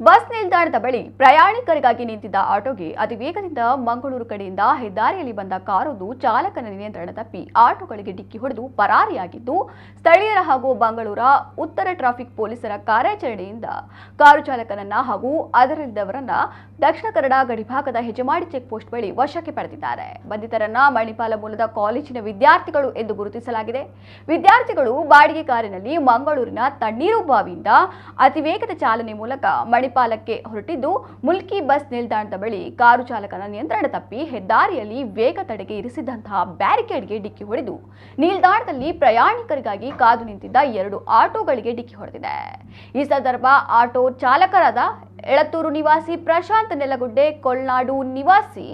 Bus ನಿಲ್ದಾಣದ ಬಳಿ ಪ್ರಯಾಣಿಕರಿಗಾಗಿ ನಿಂತಿದ್ದ ಆಟೋಗೆ ಅತಿ ವೇಗದಿಂದ ಮಂಗಳೂರು ಕಡೆಯಿಂದ ಹೆದ್ದಾರಿಯಲ್ಲಿ ಬಂದ ಕಾರೊಂದು ಚಾಲಕನ ನಿಯಂತ್ರಣ ತಪ್ಪಿ ಆಟೋಗಳಿಗೆ ಡಿಕ್ಕಿ ಹೊಡೆದು ಪರಾರಿಯಾಗಿದ್ದು, ಸ್ಥಳೀಯರ ಹಾಗೂ ಬೆಂಗಳೂರ ಉತ್ತರ ಟ್ರಾಫಿಕ್ ಪೊಲೀಸರ ಕಾರ್ಯಾಚರಣೆಯಿಂದ ಕಾರು ಚಾಲಕನನ್ನ ಹಾಗೂ ಅದರಲ್ಲಿದ್ದವರನ್ನ ದಕ್ಷಿಣ ಕನ್ನಡ ಗಡಿಭಾಗದ ಹೆಜಮಾಡಿ ಚೆಕ್ ಪೋಸ್ಟ್ ಬಳಿ ವಶಕ್ಕೆ ಪಡೆದಿದ್ದಾರೆ. ಬಂಧಿತರನ್ನ ಮಣಿಪಾಲ ಮೂಲದ ಕಾಲೇಜಿನ ವಿದ್ಯಾರ್ಥಿಗಳು ಎಂದು ಗುರುತಿಸಲಾಗಿದೆ. ವಿದ್ಯಾರ್ಥಿಗಳು ಬಾಡಿಗೆ ಕಾರಿನಲ್ಲಿ ಮಂಗಳೂರಿನ ತಣ್ಣೀರು ಬಾವಿಯಿಂದ ಅತಿವೇಗದ ಚಾಲನೆ ಮೂಲಕ ಮಣಿಪಾಲಕ್ಕೆ ಹೊರಟಿದ್ದು, ಮುಲ್ಕಿ ಬಸ್ ನಿಲ್ದಾಣದ ಬಳಿ ಕಾರು ಚಾಲಕನ ನಿಯಂತ್ರಣ ತಪ್ಪಿ ಹೆದ್ದಾರಿಯಲ್ಲಿ ವೇಗ ತಡೆಗೆ ಇರಿಸಿದಂತಹ ಬ್ಯಾರಿಕೇಡ್ಗೆ ಡಿಕ್ಕಿ ಹೊಡೆದು, ನಿಲ್ದಾಣದಲ್ಲಿ ಪ್ರಯಾಣಿಕರಿಗಾಗಿ ಕಾದು ನಿಂತಿದ್ದ ಎರಡು ಆಟೋಗಳಿಗೆ ಡಿಕ್ಕಿ ಹೊಡೆದಿದೆ. ಈ ಸಂದರ್ಭ ಆಟೋ ಚಾಲಕರಾದ ಎಳತ್ತೂರು ನಿವಾಸಿ ಪ್ರಶಾಂತ್ ನೆಲಗುಡ್ಡೆ ಕೊಳ್ನಾಡು ನಿವಾಸಿ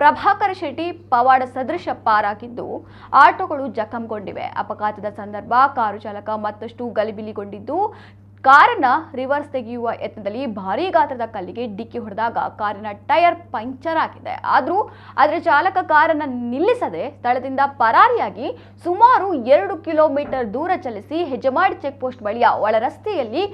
ಪ್ರಭಾಕರ ಶೆಟ್ಟಿ, ಪವಾಡ ಸದೃಶ ಪಾರಾಗಿದ್ದು, ಆಟೋಗಳು ಜಖಂಗೊಂಡಿವೆ. ಅಪಘಾತದ ಸಂದರ್ಭ ಕಾರು ಚಾಲಕ ಮತ್ತಷ್ಟು ಗಲಿಬಿಲಿಗೊಂಡಿದ್ದು ಕಾರನ್ನ ರಿವರ್ಸ್ ತೆಗೆಯುವ ಯತ್ನದಲ್ಲಿ ಭಾರೀ ಗಾತ್ರದ ಕಲ್ಲಿಗೆ ಡಿಕ್ಕಿ ಹೊಡೆದಾಗ ಕಾರಿನ ಟೈರ್ ಪಂಕ್ಚರ್ ಆಗಿದೆ. ಆದರೂ ಅದರ ಚಾಲಕ ಕಾರನ್ನು ನಿಲ್ಲಿಸದೆ ಸ್ಥಳದಿಂದ ಪರಾರಿಯಾಗಿ ಸುಮಾರು ಎರಡು ಕಿಲೋಮೀಟರ್ ದೂರ ಚಲಿಸಿ ಹೆಜಮಾಡಿ ಚೆಕ್ ಪೋಸ್ಟ್ ಬಳಿಯ ಒಳ ರಸ್ತೆಯಲ್ಲಿ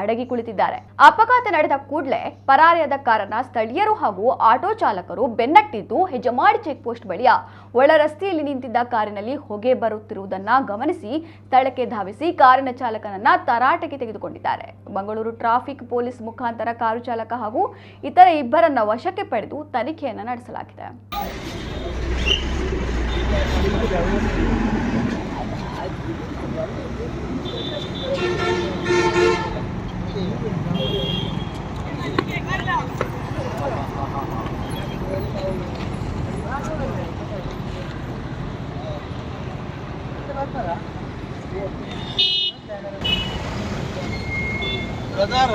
ಅಡಗಿ ಕುಳಿತಿದ್ದಾರೆ. ಅಪಘಾತ ನಡೆದ ಕೂಡಲೇ ಪರಾರಿಯಾದ ಕಾರಣ ಸ್ಥಳೀಯರು ಹಾಗೂ ಆಟೋ ಚಾಲಕರು ಬೆನ್ನಟ್ಟಿದ್ದು ಹೆಜಮಾಡಿ ಚೆಕ್ ಪೋಸ್ಟ್ ಬಳಿಯ ಒಳ ರಸ್ತೆಯಲ್ಲಿ ನಿಂತಿದ್ದ ಕಾರಿನಲ್ಲಿ ಹೊಗೆ ಬರುತ್ತಿರುವುದನ್ನ ಗಮನಿಸಿ ಸ್ಥಳಕ್ಕೆ ಧಾವಿಸಿ ಕಾರಿನ ಚಾಲಕನನ್ನ ತರಾಟೆಗೆ ತೆಗೆದುಕೊಂಡಿದ್ದಾರೆ. ಮಂಗಳೂರು ಟ್ರಾಫಿಕ್ ಪೊಲೀಸ್ ಮುಖಾಂತರ ಕಾರು ಚಾಲಕ ಹಾಗೂ ಇತರ ಇಬ್ಬರನ್ನ ವಶಕ್ಕೆ ಪಡೆದು ತನಿಖೆಯನ್ನು ನಡೆಸಲಾಗಿದೆ. బ్రదర్